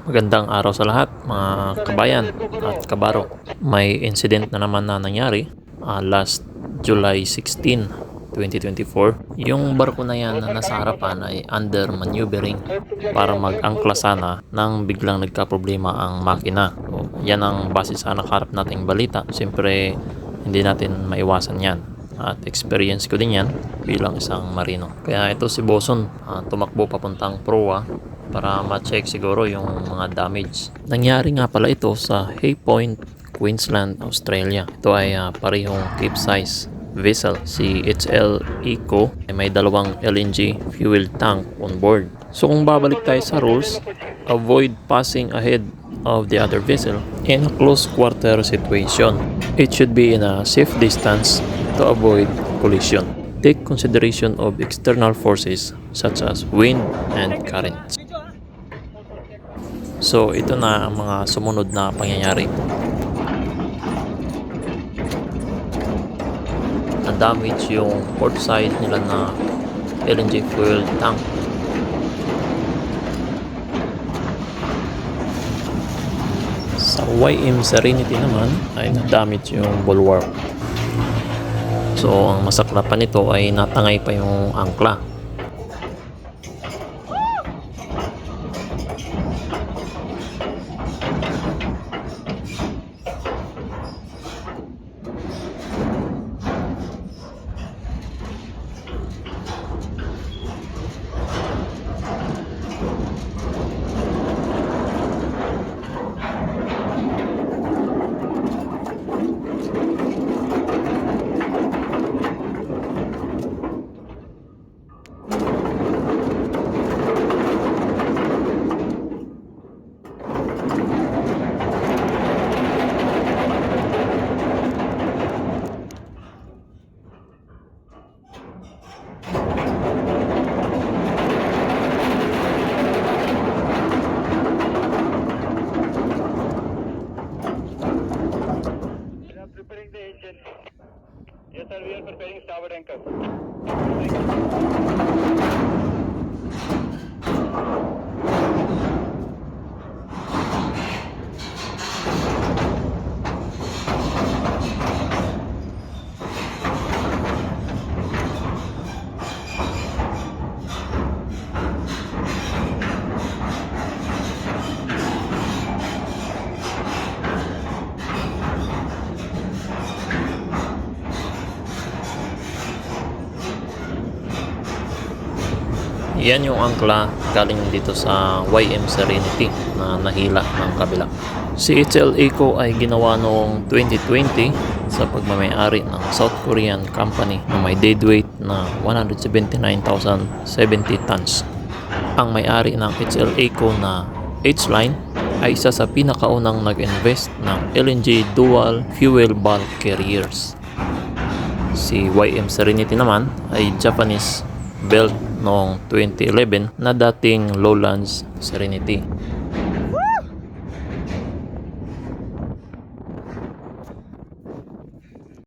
Magandang araw sa lahat mga kabayan at kabaro. May incident na naman na nangyari ah, last July 16, 2024. Yung barko na yan na nasa harapan ay under maneuvering para mag-angkla sana nang biglang nagka-problema ang makina. So, yan ang base sa nakarap nating balita. Siyempre, hindi natin maiwasan yan. At experience ko din yan bilang isang marino. Kaya ito si Boson, ah, tumakbo papuntang proa para ma-check siguro yung mga damage. Nangyari nga pala ito sa Hay Point, Queensland, Australia. Ito ay ah, parehong cape-size vessel. Si HL Eco ay may dalawang LNG fuel tank on board. So kung babalik tayo sa rules, avoid passing ahead of the other vessel in a close quarter situation. It should be in a safe distance to avoid collision. Take consideration of external forces such as wind and currents. So ito na ang mga sumunod na pangyayari. Na-damage yung port side nila na LNG fuel tank. Sa YM Serenity naman ay na-damage yung bulwark. So ang masaklapan nito ay natangay pa yung angkla. Yes, sir, we are preparing starboard anchor. Yan yung angkla galing dito sa YM Serenity na nahila ng kabila. Si HL Eco ay ginawa noong 2020 sa pagmamayari ng South Korean company na may deadweight na 179,070 tons. Ang may-ari ng HL Eco na H-Line ay isa sa pinakaunang nag-invest ng LNG dual fuel bulk carriers. Si YM Serenity naman ay Japanese built noong 2011 na dating Lowlands Serenity.